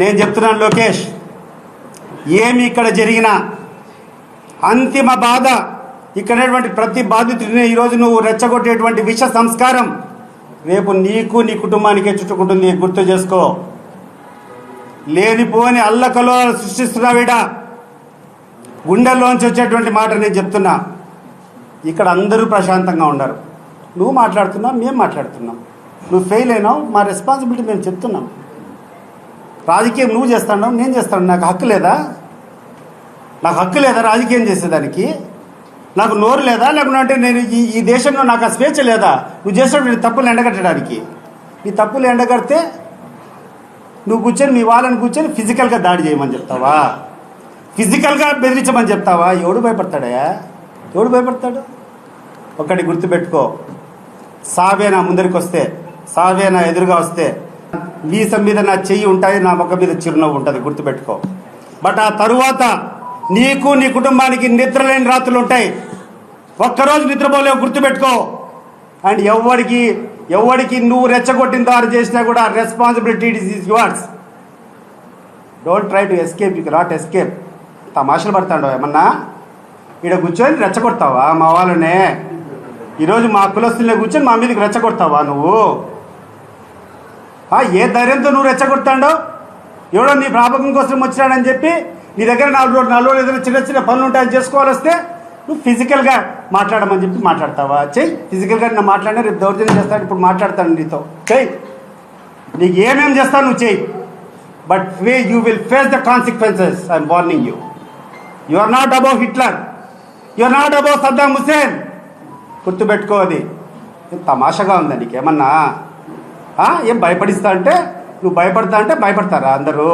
నేను చెప్తున్నాను లోకేష్. ఏమి ఇక్కడ జరిగినా అంతిమ బాధ ఇక్కడటువంటి ప్రతి బాధితుడిని ఈరోజు నువ్వు రెచ్చగొట్టేటువంటి విష సంస్కారం రేపు నీకు నీ కుటుంబానికే చుట్టుకుంటుంది గుర్తు చేసుకో. లేనిపోని అల్లకలో సృష్టిస్తున్నావిడా గుండెల్లోంచి వచ్చేటువంటి మాట నేను చెప్తున్నా. ఇక్కడ అందరూ ప్రశాంతంగా ఉండరు నువ్వు మాట్లాడుతున్నావు మేము మాట్లాడుతున్నాం. నువ్వు ఫెయిల్ అయినావు మా రెస్పాన్సిబిలిటీ మేము చెప్తున్నాం. రాజకీయం నువ్వు చేస్తాడు నేను చేస్తాను నాకు హక్కు లేదా? నాకు హక్కు లేదా రాజకీయం చేసేదానికి? నాకు నోరు లేదా? లేకుంటే నేను ఈ ఈ దేశంలో నాకు ఆ స్వేచ్ఛ లేదా? నువ్వు చేసినటువంటి తప్పులు ఎండగట్టడానికి. నీ తప్పులు ఎండగడితే నువ్వు కూర్చొని మీ వాళ్ళని కూర్చొని ఫిజికల్గా దాడి చేయమని చెప్తావా? ఫిజికల్గా బెదిరించమని చెప్తావా? ఎవడు భయపడతాడా? ఎవడు భయపడతాడు? ఒకటి గుర్తుపెట్టుకో. సావేనా ముందరికి వస్తే సావేనా ఎదురుగా వస్తే మీసం మీద నా చెయ్యి ఉంటాయి నా ముఖం మీద చిరునవ్వు ఉంటుంది గుర్తుపెట్టుకో. బట్ ఆ తరువాత నీకు నీ కుటుంబానికి నిద్రలేని రాత్రులు ఉంటాయి. ఒక్కరోజు నిద్రపోలేవు గుర్తుపెట్టుకో. అండ్ ఎవరికి ఎవరికి నువ్వు రెచ్చగొట్టిన దారి చేసినా కూడా responsibility is yours don't try to escape you not escape తమాషలు పడతాడు ఏమన్నా? ఇక్కడ కూర్చొని రెచ్చగొడతావా మా వాళ్ళనే? ఈరోజు మా కులస్తులనే కూర్చొని మా మీదకి రెచ్చగొడతావా నువ్వు? ఏ ధైర్యంతో నువ్వు రెచ్చగొడతాడో? ఎవడో నీ ప్రాపకం కోసం వచ్చినాడని చెప్పి నీ దగ్గర నాలుగు రోజులు నాలుగు రోజులు ఏదైనా చిన్న చిన్న పనులు ఉంటాయని చేసుకోవాలి వస్తే నువ్వు ఫిజికల్గా మాట్లాడమని చెప్పి మాట్లాడతావా? చెయ్యి. ఫిజికల్గా నేను మాట్లాడినా రేపు దౌర్జన్యం చేస్తాను ఇప్పుడు మాట్లాడతాను నీతో. చెయ్యి. నీకు ఏమేం చేస్తావు నువ్వు చెయ్యి. But way you will face the consequences I'm warning you you are not above Hitler you are not above Saddam Hussein గుర్తుపెట్టుకో అది. తమాషగా ఉందా నీకేమన్నా? ఏం భయపడిస్తా అంటే నువ్వు భయపడతా అంటే భయపడతారా అందరూ?